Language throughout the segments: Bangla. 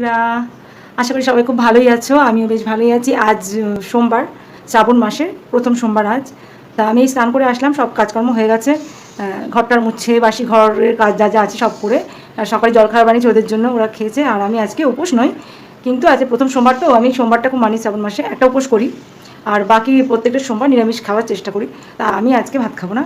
বন্ধুরা, আশা করি সবাই খুব ভালোই আছো, আমিও বেশ ভালোই আছি। আজ সোমবার, শ্রাবণ মাসের, প্রথম সোমবার আজ। তা আমি স্নান করে আসলাম, সব কাজকর্ম হয়ে গেছে। ঘরটার মুচ্ছে বাসি ঘরের কাজ যা যা আছে সব করে, আর সকালে জলখাবার বানিয়েছি, ওদের জন্য ওরা খেয়েছে, আর আমি আজকে উপোস নই। কিন্তু আজকে প্রথম সোমবার তো, আমি সোমবারটা খুব মানি, শ্রাবণ মাসে একটা উপোস করি। আর বাকি প্রত্যেকটা সোমবার নিরামিষ খাওয়ার চেষ্টা করি। তা আমি আজকে ভাত খাব না।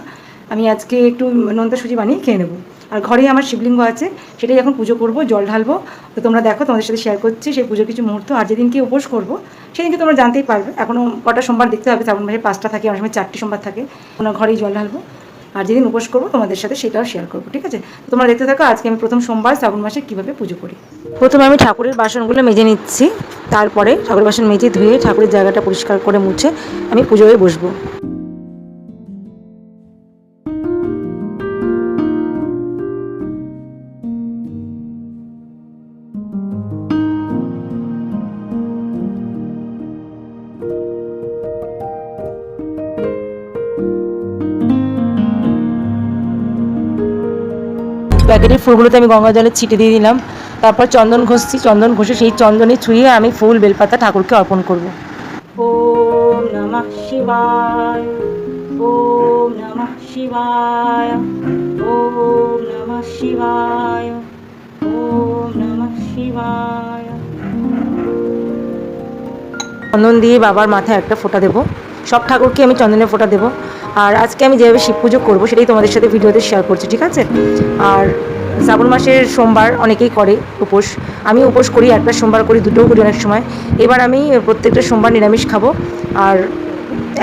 আমি আজকে একটু নোনতা সুজি বানিয়ে খেয়ে নেব। আর ঘরেই আমার শিবলিঙ্গ আছে, সেটাই এখন পুজো করব, জল ঢালবো। তো তোমরা দেখো, তোমাদের সাথে শেয়ার করছি সেই পুজোর কিছু মুহূর্ত। আর যেদিনকে উপোস করব, সেদিনকে তোমরা জানতেই পারবে। এখনও কটা সোমবার দেখতে হবে শ্রাবণ মাসে পাঁচটা থাকে, অনেক সময় চারটি সোমবার থাকে। তোমরা ঘরেই জল ঢালবো। আর যেদিন উপোস করব, তোমাদের সাথে সেটাও শেয়ার করব, ঠিক আছে? তোমরা দেখতে থাকো, আজকে আমি প্রথম সোমবার শ্রাবণ মাসে কীভাবে পুজো করি। প্রথমে আমি ঠাকুরের বাসনগুলো মেজে নিচ্ছি। তারপরে ঠাকুরের বাসন মেজে ধুয়ে ঠাকুরের জায়গাটা পরিষ্কার করে মুছে আমি পুজোয় বসবো। প্যাকেটের ফুলগুলোতে আমি গঙ্গা জলে ছিটে দিয়ে দিলাম। তারপর চন্দন ঘষছি চন্দন ঘষে সেই চন্দনে ছুঁয়ে আমি ফুল বেলপাতা ঠাকুরকে অর্পণ করব। ওম নমঃ শিবায় ওম নমঃ শিবায় ওম নমঃ শিবায় ওম নমঃ শিবায়। চন্দন দিয়ে বাবার মাথায় একটা ফোঁটা দেবো। সব ঠাকুরকে আমি চন্দনের ফোঁটা দেবো। আর আজকে আমি যেভাবে শিব পুজো করব, সেটাই তোমাদের সাথে ভিডিওতে শেয়ার করছি, ঠিক আছে? আর শ্রাবণ মাসের সোমবার অনেকেই করে উপোস। আমি উপোস করি, একটা সোমবার করি, দুটোও করি অনেক সময়। এবার আমি প্রত্যেকটা সোমবার নিরামিষ খাব, আর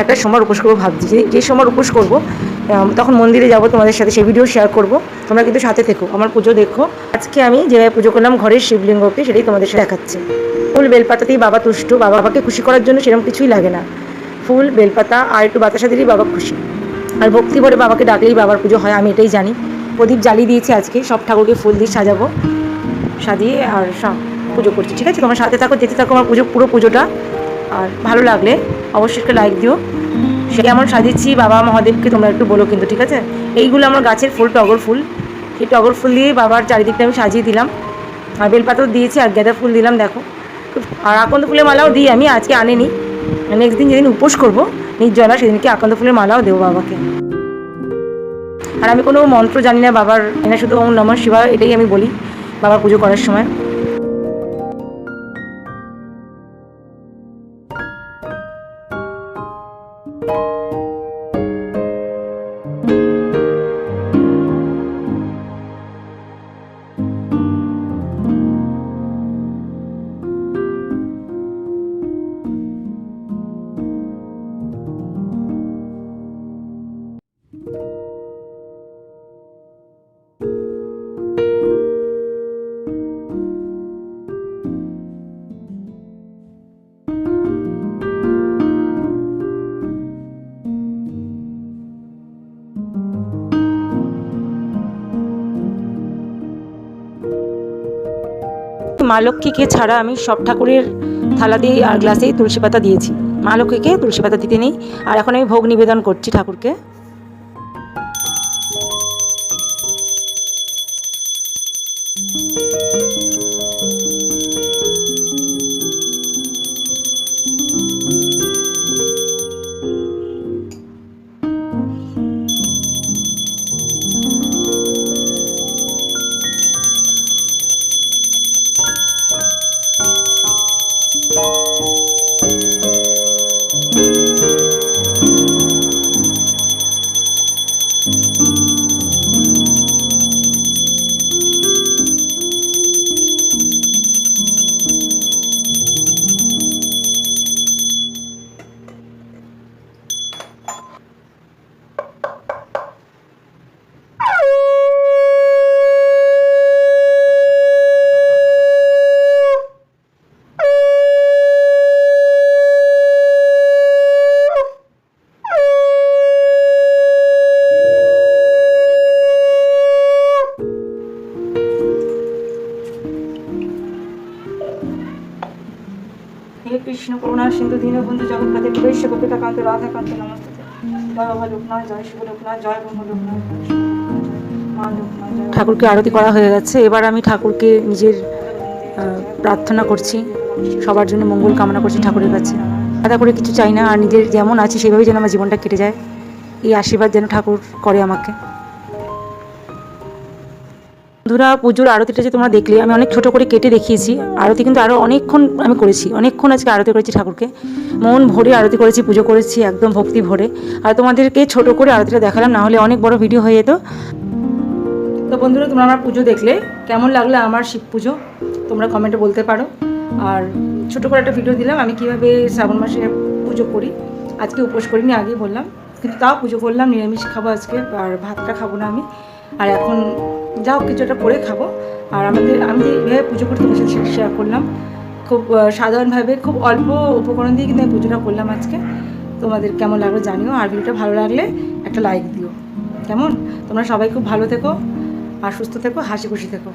একটা সোমবার উপোস করব ভাবছি। যে যে সোমবার উপোস করব তখন মন্দিরে যাব, তোমাদের সাথে সেই ভিডিও শেয়ার করব। তোমরা কিন্তু সাথে থেকো, আমার পুজো দেখো। আজকে আমি যেভাবে পুজো করলাম ঘরের শিবলিঙ্গকে, সেটাই তোমাদের সাথে দেখাচ্ছি। ফুল বেলপাতাতেই বাবা তুষ্ট, বাবা বাবাকে খুশি করার জন্য সেরকম কিছুই লাগে না। ফুল, বেলপাতা, আর একটু বাতাসা দিলেই বাবা খুশি। আর ভক্তি ভরে বাবাকে ডাকলেই বাবার পুজো হয়, আমি এটাই জানি। প্রদীপ জ্বালিয়ে দিয়েছি আজকে, সব ঠাকুরকে ফুল দিয়ে সাজাবো, সাজিয়ে আর সব পুজো করছি, ঠিক আছে? তোমার সাথে থাকো, যেতে থাকো, আমার পুজো পুরো পুজোটা। আর ভালো লাগলে অবশ্যই একটা লাইক দিও। সে কেমন সাজিয়েছি, বাবা মহাদেবকে তোমরা একটু বলো কিন্তু, ঠিক আছে? এইগুলো আমার গাছের ফুল, টগর ফুল। সেই টগর ফুল দিয়ে বাবার চারিদিকটা আমি সাজিয়ে দিলাম। আর বেলপাতাও দিয়েছি, আর গাঁদা ফুল দিলাম, দেখো। আর আকন্দ ফুলের মালাও দিই আমি, আজকে আনিনি। নেক্সট দিন যেদিন উপোস করব নির্জলা সেদিনকে আকন্দ ফুলের মালাও দেবো বাবাকে। আর আমি কোনো মন্ত্র জানি না বাবার এনে শুধু ওম নমঃ শিবা এটাই আমি বলি বাবার পুজো করার সময়। মা লক্ষ্মীকে ছাড়া আমি সব ঠাকুরের থালা দিয়ে আর গ্লাসেই তুলসী পাতা দিয়েছি। মা লক্ষ্মীকে তুলসী পাতা দিতে নেই। আর এখন আমি ভোগ নিবেদন করছি ঠাকুরকে। কৃষ্ণ করুণা, সিন্ধু দীনবন্ধু জগৎপতি প্রবেশ গোপিকা কান্ত রাধা কান্ত নমস্তে। বাবা লোকনাথ, জয় শিব লোকনাথ, জয় ব্রহ্ম লোকনাথ। ঠাকুরকে আরতি করা হয়ে গেছে। এবার আমি ঠাকুরকে নিজের প্রার্থনা করছি। সবার জন্য মঙ্গল কামনা করছি ঠাকুরের কাছে। আদা করে কিছু চাই না, আর নিজের যেমন আছে, সেভাবেই যেন আমার জীবনটা কেটে যায়। এই আশীর্বাদ যেন ঠাকুর করে আমাকে। বন্ধুরা, পুজোর আরতিটা যে তোমরা দেখলে, আমি অনেক ছোট করে কেটে দেখিয়েছি। আরতি কিন্তু আরও অনেকক্ষণ আমি করেছি। অনেকক্ষণ আজকে আরতি করেছি ঠাকুরকে। মন ভরে আরতি করেছি, পুজো করেছি, একদম ভক্তি ভরে। আর তোমাদেরকে ছোট করে আরতিটা দেখালাম না হলে অনেক বড় ভিডিও হয়ে যেত। তো বন্ধুরা, তোমরা আমার পুজো দেখলে, কেমন লাগল আমার শিব পুজো? তোমরা কমেন্টে বলতে পারো। আর ছোট করে একটা ভিডিও দিলাম, আমি কীভাবে শ্রাবণ মাসে পুজো করি। আজকে উপোস করিনি, আগেই বললাম। কিন্তু তাও পুজো করলাম, নিরামিষ খাব আজকে, আর ভাতটা খাব না আমি। আর এখন যা কিছু একটা করে খাব। আর আমাদের, আমি যেভাবে পুজো করতে বসে শেয়ার করলাম। খুব সাধারণভাবে খুব অল্প উপকরণ দিয়ে কিন্তু আমি পুজোটা করলাম আজকে। তোমাদের কেমন লাগল জানিও, আর ভিডিওটা ভালো লাগলে একটা লাইক দিও। কেমন? তোমরা সবাই খুব ভালো থেকো, আর সুস্থ থেকো, হাসি খুশি থেকো।